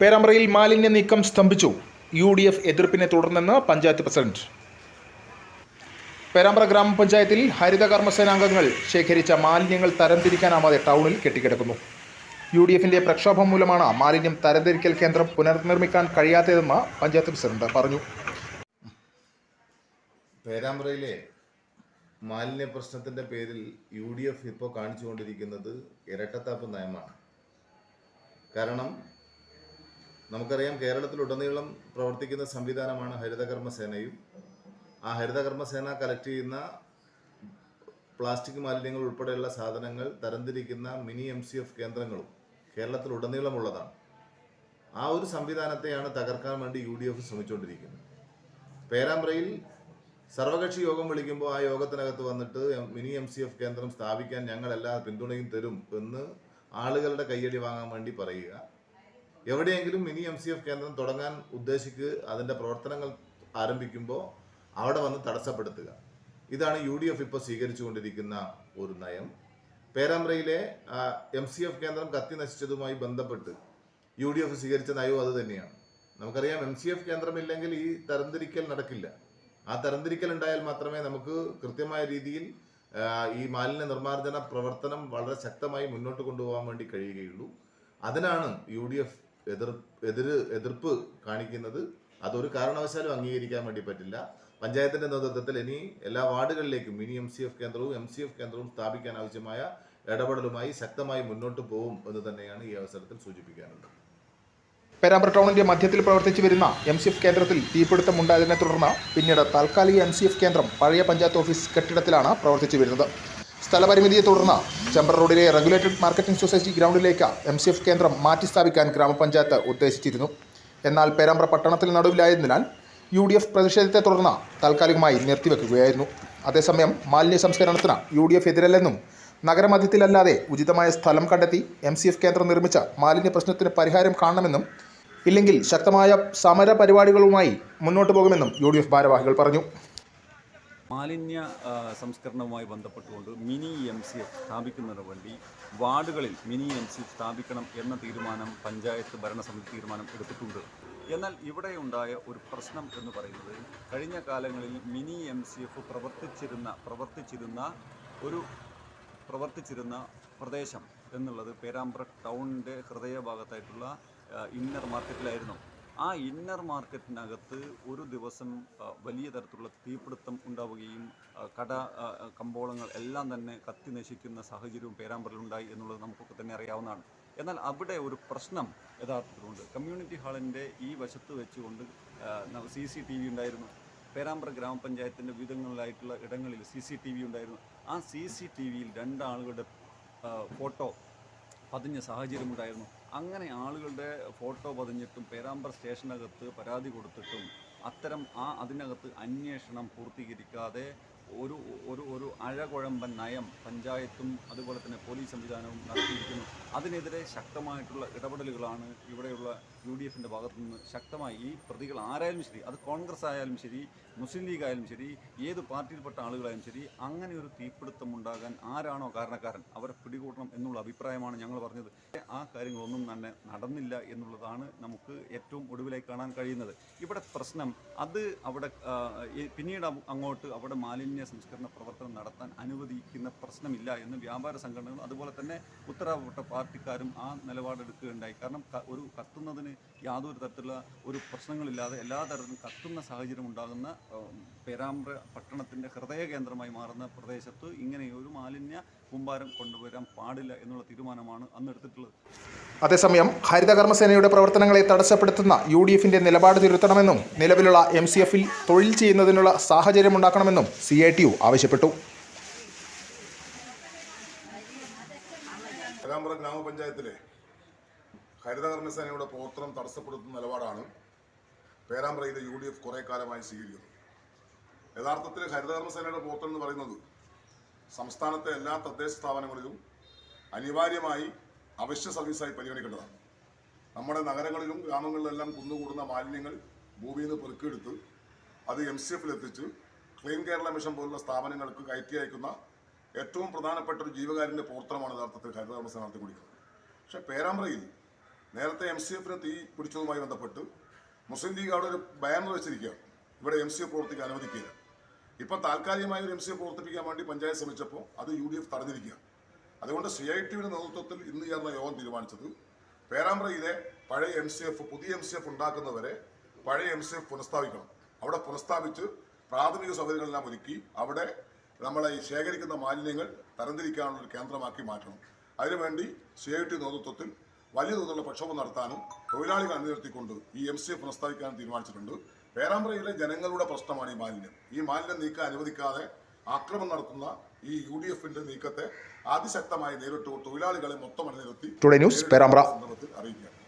പേരാമ്പ്രയിൽ മാലിന്യ നീക്കം സ്തംഭിച്ചു. യു ഡി എഫ് എതിർപ്പിനെ തുടർന്നെന്ന് പഞ്ചായത്ത് പ്രസിഡന്റ്. പേരാമ്പ്ര ഗ്രാമപഞ്ചായത്തിൽ ഹരിത കർമ്മസേനാംഗങ്ങൾ ശേഖരിച്ച മാലിന്യങ്ങൾ തരംതിരിക്കാനാവാതെ ടൗണിൽ കെട്ടിക്കിടക്കുന്നു. യു ഡി എഫിന്റെ പ്രക്ഷോഭം മൂലമാണ് മാലിന്യം തരംതിരിക്കൽ കേന്ദ്രം പുനർനിർമ്മിക്കാൻ കഴിയാത്തതെന്ന് പഞ്ചായത്ത് പ്രസിഡന്റ് പറഞ്ഞു. പേരാമ്പ്രയിലെ മാലിന്യ പ്രശ്നത്തിന്റെ പേരിൽ യു ഡി എഫ് ഇപ്പോൾ കാണിച്ചുകൊണ്ടിരിക്കുന്നത് ഇരട്ടത്താപ്പ് നയമാണ്. കാരണം നമുക്കറിയാം കേരളത്തിലുടനീളം പ്രവർത്തിക്കുന്ന സംവിധാനമാണ് ഹരിതകർമ്മ സേനയും ആ ഹരിതകർമ്മ സേന കളക്ട് ചെയ്യുന്ന പ്ലാസ്റ്റിക് മാലിന്യങ്ങൾ ഉൾപ്പെടെയുള്ള സാധനങ്ങൾ തരംതിരിക്കുന്ന മിനി എം സി എഫ് കേന്ദ്രങ്ങളും കേരളത്തിലുടനീളമുള്ളതാണ്. ആ ഒരു സംവിധാനത്തെയാണ് തകർക്കാൻ വേണ്ടി യു ഡി എഫ് ശ്രമിച്ചുകൊണ്ടിരിക്കുന്നത്. പേരാമ്പ്രയിൽ സർവകക്ഷി യോഗം വിളിക്കുമ്പോൾ ആ യോഗത്തിനകത്ത് വന്നിട്ട് മിനി എം സി എഫ് കേന്ദ്രം സ്ഥാപിക്കാൻ ഞങ്ങൾ എല്ലാ പിന്തുണയും തരും എന്ന് ആളുകളുടെ കയ്യടി വാങ്ങാൻ വേണ്ടി പറയുക. എവിടെയെങ്കിലും മിനി എം സി എഫ് കേന്ദ്രം തുടങ്ങാൻ ഉദ്ദേശിക്കുക അതിന്റെ പ്രവർത്തനങ്ങൾ ആരംഭിക്കുമ്പോൾ അവിടെ വന്ന് തടസ്സപ്പെടുത്തുക. ഇതാണ് യു ഡി എഫ് ഇപ്പോൾ സ്വീകരിച്ചുകൊണ്ടിരിക്കുന്ന ഒരു നയം. പേരാമ്പ്രയിലെ എം സി എഫ് കേന്ദ്രം കത്തി നശിച്ചതുമായി ബന്ധപ്പെട്ട് യു ഡി എഫ് സ്വീകരിച്ച നയവും അത് തന്നെയാണ്. നമുക്കറിയാം എം സി എഫ് കേന്ദ്രമില്ലെങ്കിൽ ഈ തരംതിരിക്കൽ നടക്കില്ല. ആ തരംതിരിക്കൽ ഉണ്ടായാൽ മാത്രമേ നമുക്ക് കൃത്യമായ രീതിയിൽ ഈ മാലിന്യ നിർമ്മാർജന പ്രവർത്തനം വളരെ ശക്തമായി മുന്നോട്ട് കൊണ്ടുപോകാൻ വേണ്ടി കഴിയുകയുള്ളൂ. അതിനാണ് യു ഡി എഫ് എതിർ എതിർ എതിർപ്പ് കാണിക്കുന്നത് അതൊരു കാരണവശാലും അംഗീകരിക്കാൻ വേണ്ടി പറ്റില്ല. പഞ്ചായത്തിന്റെ നേതൃത്വത്തിൽ ഇനി എല്ലാ വാർഡുകളിലേക്കും ഇനി എം സി എഫ് കേന്ദ്രവും എം സി എഫ് കേന്ദ്രവും സ്ഥാപിക്കാൻ ആവശ്യമായ ഇടപെടലുമായി ശക്തമായി മുന്നോട്ട് പോകും എന്ന് തന്നെയാണ് ഈ അവസരത്തിൽ സൂചിപ്പിക്കാനുള്ളത്. പേരാമ്പ്ര ടൗണിന്റെ മധ്യത്തിൽ പ്രവർത്തിച്ചു വരുന്ന എം സി എഫ് കേന്ദ്രത്തിൽ തീപിടുത്തം ഉണ്ടായതിനെ തുടർന്ന് പിന്നീട് താൽക്കാലിക എം സി എഫ് കേന്ദ്രം പഴയ പഞ്ചായത്ത് ഓഫീസ് കെട്ടിടത്തിലാണ് പ്രവർത്തിച്ചു വരുന്നത്. സ്ഥലപരിമിതിയെ തുടർന്ന് ചെമ്പർ റോഡിലെ റെഗുലേറ്റഡ് മാർക്കറ്റിംഗ് സൊസൈറ്റി ഗ്രൗണ്ടിലേക്ക് എം സി എഫ് കേന്ദ്രം മാറ്റിസ്ഥാപിക്കാൻ ഗ്രാമപഞ്ചായത്ത് ഉദ്ദേശിച്ചിരുന്നു. എന്നാൽ പേരാമ്പ്ര പട്ടണത്തിൽ നടുവിലായതിനാൽ യു ഡി എഫ് പ്രതിഷേധത്തെ തുടർന്ന് താൽക്കാലികമായി നിർത്തിവെക്കുകയായിരുന്നു. അതേസമയം മാലിന്യ സംസ്കരണത്തിന് യു ഡി എഫ് എതിരല്ലെന്നും നഗരമധ്യത്തിലല്ലാതെ ഉചിതമായ സ്ഥലം കണ്ടെത്തി എം സി എഫ് കേന്ദ്രം നിർമ്മിച്ച മാലിന്യ പ്രശ്നത്തിന് പരിഹാരം കാണണമെന്നും ഇല്ലെങ്കിൽ ശക്തമായ സമര പരിപാടികളുമായി മുന്നോട്ട് പോകുമെന്നും യു ഡി എഫ് ഭാരവാഹികൾ പറഞ്ഞു. മാലിന്യ സംസ്കരണവുമായി ബന്ധപ്പെട്ടുകൊണ്ട് മിനി എം സി എഫ് സ്ഥാപിക്കുന്നതിന് വേണ്ടി വാർഡുകളിൽ മിനി എം സി എഫ് സ്ഥാപിക്കണം എന്ന തീരുമാനം പഞ്ചായത്ത് ഭരണസമിതി തീരുമാനം എടുത്തിട്ടുണ്ട്. എന്നാൽ ഇവിടെ ഉണ്ടായ ഒരു പ്രശ്നം എന്ന് പറയുന്നത് കഴിഞ്ഞ കാലങ്ങളിൽ മിനി എം സി എഫ് പ്രവർത്തിച്ചിരുന്ന പ്രവർത്തിച്ചിരുന്ന ഒരു പ്രവർത്തിച്ചിരുന്ന പ്രദേശം എന്നുള്ളത് പേരാമ്പ്ര ടൗണിന്റെ ഹൃദയഭാഗത്തായിട്ടുള്ള ഇന്നർ മാർക്കറ്റിലായിരുന്നു. ആ ഇന്നർ മാർക്കറ്റിനകത്ത് ഒരു ദിവസം വലിയ തരത്തിലുള്ള തീപിടുത്തം ഉണ്ടാവുകയും കട കമ്പോളങ്ങൾ എല്ലാം തന്നെ കത്തി നശിക്കുന്ന സാഹചര്യവും പേരാമ്പ്രയിലുണ്ടായി എന്നുള്ളത് നമുക്കൊക്കെ തന്നെ അറിയാവുന്നതാണ്. എന്നാൽ അവിടെ ഒരു പ്രശ്നം യഥാർത്ഥത്തിലുണ്ട്. കമ്മ്യൂണിറ്റി ഹാളിന്റെ ഈ വശത്ത് വെച്ചുകൊണ്ട് സി സി ടി വി ഉണ്ടായിരുന്നു. പേരാമ്പ്ര ഗ്രാമപഞ്ചായത്തിന്റെ വിവിധങ്ങളിലായിട്ടുള്ള ഇടങ്ങളിൽ സി സി ടി വി ഉണ്ടായിരുന്നു. ആ സി സി ടി വിയിൽ രണ്ടാളുകളുടെ ഫോട്ടോ പതിഞ്ഞ സാഹചര്യമുണ്ടായിരുന്നു അങ്ങനെ ആളുകളുടെ ഫോട്ടോ പതിഞ്ഞിട്ടും പേരാമ്പ്ര സ്റ്റേഷനകത്ത് പരാതി കൊടുത്തിട്ടും അത്തരം ആ അതിനകത്ത് അന്വേഷണം പൂർത്തീകരിക്കാതെ ഒരു ഒരു ഒരു അഴകുഴമ്പൻ നയം പഞ്ചായത്തും അതുപോലെ തന്നെ പോലീസ് സംവിധാനവും നടത്തിയിരിക്കുന്നു. അതിനെതിരെ ശക്തമായിട്ടുള്ള ഇടപെടലുകളാണ് ഇവിടെയുള്ള യു ഡി എഫിന്റെ ഭാഗത്തു നിന്ന് ശക്തമായി ഈ പ്രതികൾ ആരായാലും ശരി അത് കോൺഗ്രസ് ആയാലും ശരി മുസ്ലിം ലീഗ് ആയാലും ശരി ഏത് പാർട്ടിയിൽപ്പെട്ട ആളുകളായാലും ശരി അങ്ങനെ ഒരു തീപിടുത്തം ഉണ്ടാകാൻ ആരാണോ കാരണക്കാരൻ അവരെ പിടികൂടണം എന്നുള്ള അഭിപ്രായമാണ് ഞങ്ങൾ പറഞ്ഞത്. ആ കാര്യങ്ങളൊന്നും തന്നെ നടന്നില്ല എന്നുള്ളതാണ് നമുക്ക് ഏറ്റവും ഒടുവിലായി കാണാൻ കഴിയുന്നത്. ഇവിടെ പ്രശ്നം അത് അവിടെ പിന്നീട് അങ്ങോട്ട് അവിടെ മാലിന്യ സംസ്കരണ പ്രവർത്തനം നടത്താൻ അനുവദിക്കുന്ന പ്രശ്നമില്ല എന്ന് വ്യാപാര സംഘടനകൾ അതുപോലെ തന്നെ ഉത്തരവാദപ്പെട്ട പാർട്ടിക്കാരും ആ നിലപാടെടുക്കുകയുണ്ടായി. കാരണം ഒരു കത്തുന്നതിന് യാതൊരു തരത്തിലുള്ള ഒരു പ്രശ്നങ്ങളില്ലാതെ എല്ലാ തരത്തിലും കത്തുന്ന സാഹചര്യം ഉണ്ടാകുന്ന പേരാമ്പ്ര പട്ടണത്തിന്റെ ഹൃദയ കേന്ദ്രമായി മാറുന്ന പ്രദേശത്ത് ഇങ്ങനെ ഒരു മാലിന്യ കുമ്പാരം കൊണ്ടുവരാൻ പാടില്ല എന്നുള്ള തീരുമാനമാണ് അന്ന് എടുത്തിട്ടുള്ളത്. അതേസമയം ഹരിതകർമ്മസേനയുടെ പ്രവർത്തനങ്ങളെ തടസ്സപ്പെടുത്തുന്ന യു ഡി എഫിന്റെ നിലപാട് തിരുത്തണമെന്നും നിലവിലുള്ള എം സി എഫിൽ തൊഴിൽ ചെയ്യുന്നതിനുള്ള സാഹചര്യം ഉണ്ടാക്കണമെന്നും സി ഐ യു ആവശ്യപ്പെട്ടു. പേരാമ്പ്ര ഗ്രാമപഞ്ചായത്തിലെ ഹരിതകർമ്മസേനയുടെ പ്രവർത്തനം തടസ്സപ്പെടുത്തുന്ന നിലപാടാണ് പേരാമ്പ്രയിലെ യു ഡി എഫ് കുറേ കാലമായി സ്വീകരിക്കുന്നത് യഥാർത്ഥത്തിൽ ഹരിതകർമ്മസേനയുടെ പ്രവർത്തനം എന്ന് പറയുന്നത് സംസ്ഥാനത്തെ എല്ലാ തദ്ദേശ സ്ഥാപനങ്ങളിലും അനിവാര്യമായി അവശ്യ സർവീസായി പരിഗണിക്കേണ്ടതാണ്. നമ്മുടെ നഗരങ്ങളിലും ഗ്രാമങ്ങളിലെല്ലാം കുന്നുകൂടുന്ന മാലിന്യങ്ങൾ ഭൂമിയിൽ നിന്ന് പെറുക്കിയെടുത്ത് അത് എം സി എഫിലെത്തിച്ച് ക്ലീൻ കേരള മിഷൻ പോലുള്ള സ്ഥാപനങ്ങൾക്ക് കയറ്റി അയക്കുന്ന ഏറ്റവും പ്രധാനപ്പെട്ട ഒരു ജീവകാരുണ്യ പ്രവർത്തനമാണ് യഥാർത്ഥത്തിൽ ഹരിതകർമ്മ സ്ഥാനാർത്ഥി കുടിക്കുന്നത് പക്ഷേ പേരാമ്പ്രയിൽ നേരത്തെ എം സി എഫിന് തീ പിടിച്ചതുമായി ബന്ധപ്പെട്ട് മുസ്ലിം ലീഗ് അവിടെ ഒരു ബാനർ വെച്ചിരിക്കുകയാണ്. ഇവിടെ എം സി എഫ് പ്രവർത്തിക്കാൻ അനുവദിക്കില്ല. ഇപ്പം താൽക്കാലികമായി ഒരു എം സി എഫ് പ്രവർത്തിപ്പിക്കാൻ വേണ്ടി പഞ്ചായത്ത് ശ്രമിച്ചപ്പോൾ അത് യു ഡി എഫ് തടഞ്ഞിരിക്കുകയാണ്. അതുകൊണ്ട് സി ഐ ടിയുടെ നേതൃത്വത്തിൽ ഇന്ന് ചേർന്ന യോഗം തീരുമാനിച്ചത്. പേരാമ്പ്രയിലെ പഴയ എം സി എഫ് പുതിയ എം സി എഫ് ഉണ്ടാക്കുന്നവരെ പഴയ എം സി എഫ് പുനഃസ്ഥാപിക്കണം. അവിടെ പുനഃസ്ഥാപിച്ച് പ്രാഥമിക സൗകര്യങ്ങളെല്ലാം ഒരുക്കി അവിടെ നമ്മളെ ഈ ശേഖരിക്കുന്ന മാലിന്യങ്ങൾ തരംതിരിക്കാനുള്ള ഒരു കേന്ദ്രമാക്കി മാറ്റണം. അതിനുവേണ്ടി സി ഐ ടി നേതൃത്വത്തിൽ വലിയ തോതിലുള്ള പ്രക്ഷോഭം നടത്താനും തൊഴിലാളികൾ അണിനിർത്തിക്കൊണ്ട് ഈ എം സി എഫ് പുനഃസ്ഥാപിക്കാനും തീരുമാനിച്ചിട്ടുണ്ട്. പേരാമ്പ്രയിലെ ജനങ്ങളുടെ പ്രശ്നമാണ് ഈ മാലിന്യം. ഈ മാലിന്യം നീക്കാൻ അനുവദിക്കാതെ ആക്രമണം നടത്തുന്ന ഈ യു ഡി എഫിന്റെ നീക്കത്തെ അതിശക്തമായി നേരിട്ട് തൊഴിലാളികളെ മൊത്തം അണിനിരത്തി പേരാമ്പ്ര. അറിയിക്കുകയാണ്.